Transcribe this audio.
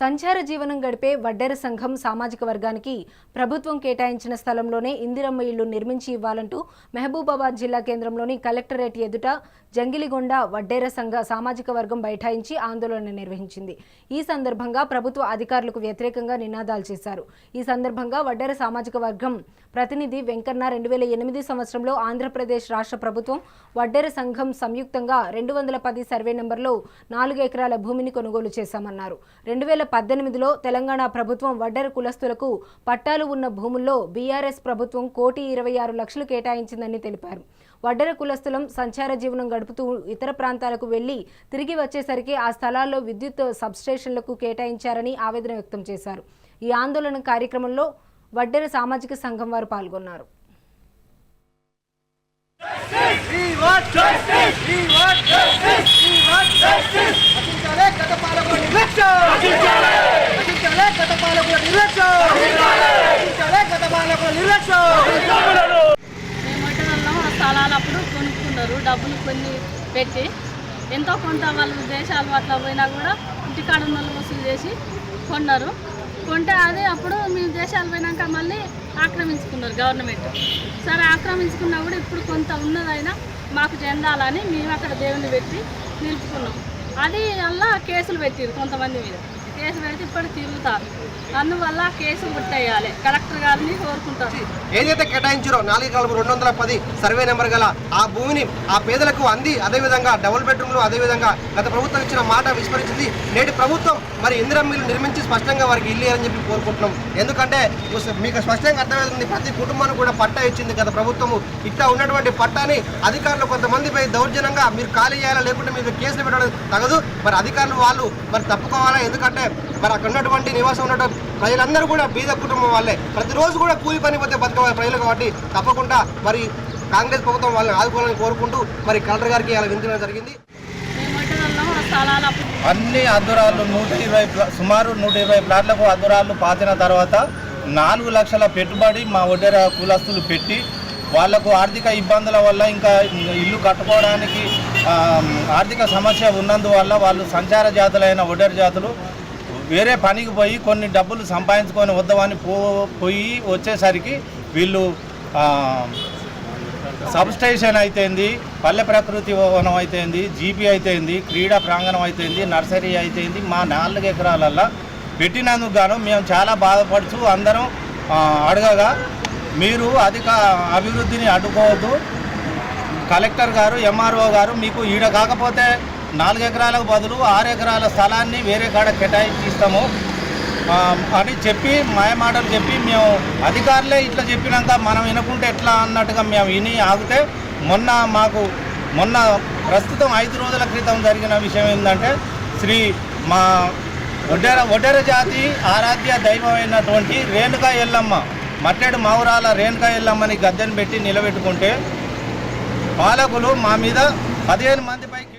సంచార జీవనం గడిపే వడ్డెర సంఘం సామాజిక వర్గానికి ప్రభుత్వం కేటాయించిన స్థలంలోనే ఇందిరమ్మ ఇళ్ళు నిర్మించి ఇవ్వాలంటూ మహబూబాబాద్ జిల్లా కేంద్రంలోని కలెక్టరేట్ ఎదుట జంగిలిగొండ వడ్డేర సంఘ సామాజిక వర్గం బైఠాయించి ఆందోళన నిర్వహించింది. ఈ సందర్భంగా ప్రభుత్వ అధికారులకు వ్యతిరేకంగా నినాదాలు చేశారు. ఈ సందర్భంగా వడ్డేర సామాజిక వర్గం ప్రతినిధి వెంకన్న రెండు వేల ఎనిమిది సంవత్సరంలో ఆంధ్రప్రదేశ్ రాష్ట్ర ప్రభుత్వం వడ్డేర సంఘం సంయుక్తంగా రెండు వందల పది సర్వే నెంబర్లో నాలుగు ఎకరాల భూమిని కొనుగోలు చేశామన్నారు. రెండు వేల పద్దెనిమిదిలో తెలంగాణ ప్రభుత్వం వడ్డెర కులస్తులకు పట్టాలు ఉన్న భూముల్లో బీఆర్ఎస్ ప్రభుత్వం కోటి ఇరవై ఆరు లక్షలు కేటాయించిందని తెలిపారు వడ్డెర కులస్తులం సంచార జీవనం గడుపుతూ ఇతర ప్రాంతాలకు వెళ్ళి తిరిగి వచ్చేసరికి ఆ స్థలాల్లో విద్యుత్ సబ్స్టేషన్లకు కేటాయించారని ఆవేదన వ్యక్తం చేశారు ఈ ఆందోళన కార్యక్రమంలో వడ్డెర సామాజిక సంఘం వారు పాల్గొన్నారు We want justice! We want justice! We want justice! రచించాలే గత పాలకుల నిర్లక్ష్యం! రచించాలే గత పాలకుల నిర్లక్ష్యం! రచించాలే గత పాలకుల నిర్లక్ష్యం! మేము ఒడ్డునల్లో ఆ స్థలాలు అప్పుడు కొనుక్కున్నారు డబ్బులు కొన్ని పెట్టి ఎంతో కొంత వాళ్ళు దేశాలు అట్లా పోయినా కూడా ఇంటికాడ ఉన్న వసూలు చేసి కొన్నారు. కొంటే అదే అప్పుడు మేము దేశాలు పోయినాక మళ్ళీ ఆక్రమించుకున్నారు గవర్నమెంట్. సరే ఆక్రమించుకున్నా కూడా ఇప్పుడు కొంత ఉన్నదైనా మాకు చెందాలని మేము అక్కడ దేవుని పెట్టి నిలుపుకున్నాం. అది అలా కేసులు పెట్టారు కొంతమంది మీద. కేసు పెడితే ఇప్పుడు తిరుగుతారు అందువల్ల కేసులు ముట్టేయాలి. కలెక్టర్ గారిని కోరుకుంటారు ఏదైతే కేటాయించారో నాలుగు కాలం రెండు వందల పది సర్వే నెంబర్ గల ఆ భూమిని ఆ పేదలకు అంది. అదేవిధంగా డబుల్ బెడ్రూమ్లు అదేవిధంగా గత ప్రభుత్వం ఇచ్చిన మాట విస్మరించింది. నేటి ప్రభుత్వం మరి ఇందిరమ్మిలు నిర్మించి స్పష్టంగా వారికి ఇల్లు అని చెప్పి కోరుకుంటున్నాం. ఎందుకంటే మీకు స్పష్టంగా అర్థమవుతుంది ప్రతి కుటుంబానికి కూడా పట్టా ఇచ్చింది గత ప్రభుత్వము. ఇట్లా ఉన్నటువంటి పట్టాని అధికారులు కొంతమందిపై దౌర్జన్యంగా మీరు ఖాళీ చేయాలా లేకుంటే మీరు కేసులు పెట్టడం తగదు. మరి అధికారులు వాళ్ళు మరి తప్పుకోవాలా? ఎందుకంటే మరి అక్కడ ఉన్నటువంటి నివాసం ఉన్నటువంటి ప్రజలందరూ కూడా బీద కుటుంబం వాళ్ళే. ప్రతిరోజు కూడా కూలి పని పోతే బతకవాలి ప్రజలు కాబట్టి తప్పకుండా మరి కాంగ్రెస్ ప్రభుత్వం వాళ్ళని ఆదుకోవాలని కోరుకుంటూ మరి కలెక్టర్ గారికి అలా వింతడం జరిగింది. అన్ని అద్దురాళ్ళు నూట ఇరవై సుమారు నూట ఇరవై ప్లాట్లకు అద్దురాళ్ళు పాతిన తర్వాత నాలుగు లక్షల పెట్టుబడి మా ఒడ్డెర కులస్తులు పెట్టి వాళ్ళకు ఆర్థిక ఇబ్బందుల వల్ల ఇంకా ఇల్లు కట్టుకోవడానికి ఆర్థిక సమస్య ఉన్నందువల్ల వాళ్ళు సంచార జాతులైన ఒడ్డెర జాతులు వేరే పనికి పోయి కొన్ని డబ్బులు సంపాదించుకొని వద్దామని పో పోయి వచ్చేసరికి వీళ్ళు సబ్ స్టేషన్ అయితేంది పల్లె ప్రకృతి వనం అయితేంది జీపీ అయితేంది క్రీడా ప్రాంగణం అయితేంది నర్సరీ అయితేంది మా నాలుగు ఎకరాలల్లో పెట్టినందుకు గాను మేము చాలా బాధపడుతూ అందరం అడగగా మీరు అధిక అభివృద్ధిని అడ్డుకోవద్దు. కలెక్టర్ గారు ఎంఆర్ఓ గారు మీకు ఈడ కాకపోతే నాలుగు ఎకరాలకు బదులు ఆరు ఎకరాల స్థలాన్ని వేరే కాడ కేటాయించి ఇస్తాము అని చెప్పి మాయమాటలు చెప్పి మేము అధికారులే ఇట్లా చెప్పినాక మనం వినకుంటే ఎట్లా అన్నట్టుగా మేము విని ఆగితే మొన్న మాకు మొన్న ప్రస్తుతం ఐదు రోజుల క్రితం జరిగిన విషయం ఏంటంటే శ్రీ మా ఒడ్డెర ఒడ్డెర జాతి ఆరాధ్య దైవమైనటువంటి రేణుకా ఎల్లమ్మ మట్టెడు మావురాల రేణుకా ఎల్లమ్మని గద్దెను పెట్టి నిలబెట్టుకుంటే పాలకులు మా మీద పదిహేను మంది పైకి